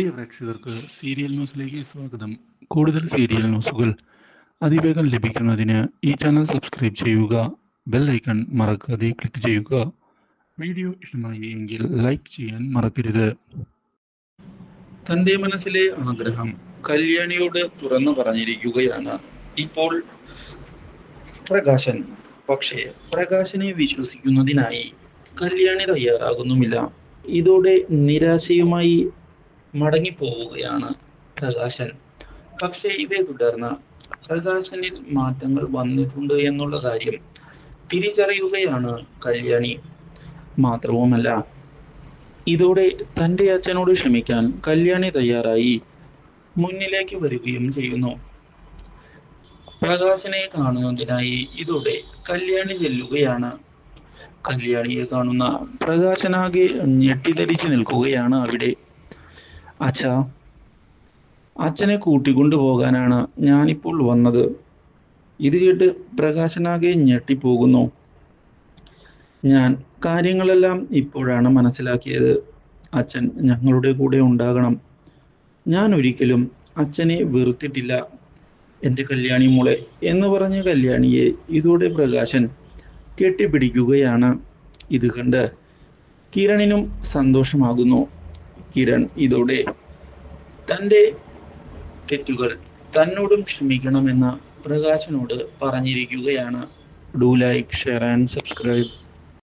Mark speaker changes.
Speaker 1: പ്രിയ പ്രേക്ഷകർക്ക് സീരിയൽ ന്യൂസിലേക്ക് സ്വാഗതം. കൂടുതൽ സീരിയൽ ന്യൂസുകൾ അതിവേഗം ലഭിക്കുന്നതിന് ഈ ചാനൽ സബ്സ്ക്രൈബ് ചെയ്യുക ബെൽ ഐക്കൺ മറക്കാതെ ക്ലിക്ക് ചെയ്യുക. വീഡിയോ ഇഷ്ടമായി എങ്കിൽ ലൈക്ക് ചെയ്യാൻ മറക്കരുത്. തന്റെ മനസ്സിലെ ആഗ്രഹം കല്യാണിയോട് തുറന്നു പറഞ്ഞിരിക്കുകയാണ്. ഇപ്പോൾ പ്രകാശൻ. പക്ഷേ പ്രകാശനെ വിശ്വസിക്കുന്നതിനായി കല്യാണി തയ്യാറാകുന്നുമില്ല. ഇതോടെ നിരാശയുമായി മടങ്ങിപ്പോവുകയാണ് പ്രകാശൻ. പക്ഷേ ഇതേ തുടർന്ന് പ്രകാശനിൽ മാറ്റങ്ങൾ വന്നിട്ടുണ്ട് എന്നുള്ള കാര്യം തിരിച്ചറിയുകയാണ് കല്യാണി. മാത്രവുമല്ല ഇതോടെ തന്റെ അച്ഛനോട് ക്ഷമിക്കാൻ കല്യാണി തയ്യാറായി മുന്നിലേക്ക് വരികയും ചെയ്യുന്നു. പ്രകാശനെ കാണുന്നതിനായി ഇതോടെ കല്യാണി ചെല്ലുകയാണ്. കല്യാണിയെ കാണുന്ന പ്രകാശനാകെ ഞെട്ടിധരിച്ചു നിൽക്കുകയാണ് അവിടെ. അച്ഛാ അച്ഛനെ കൂട്ടിക്കൊണ്ടു പോകാനാണ് ഞാനിപ്പോൾ വന്നത്. ഇത് കേട്ട് പ്രകാശനാകെ ഞെട്ടിപ്പോകുന്നു. ഞാൻ കാര്യങ്ങളെല്ലാം ഇപ്പോഴാണ് മനസ്സിലാക്കിയത്. അച്ഛൻ ഞങ്ങളുടെ കൂടെ ഉണ്ടാകണം. ഞാൻ ഒരിക്കലും അച്ഛനെ വെറുത്തിട്ടില്ല. എന്റെ കല്യാണി മോളെ എന്ന് പറഞ്ഞ കല്യാണിയെ ഇതോടെ പ്രകാശൻ കെട്ടിപ്പിടിക്കുകയാണ്. ഇത് കണ്ട് കിരണിനും സന്തോഷമാകുന്നു. കിരൺ ഇതോടെ തന്റെ തെറ്റുകൾ തന്നോടും ക്ഷമിക്കണമെന്ന് പ്രകാശനോട് പറഞ്ഞിരിക്കുകയാണ്. Do like share and subscribe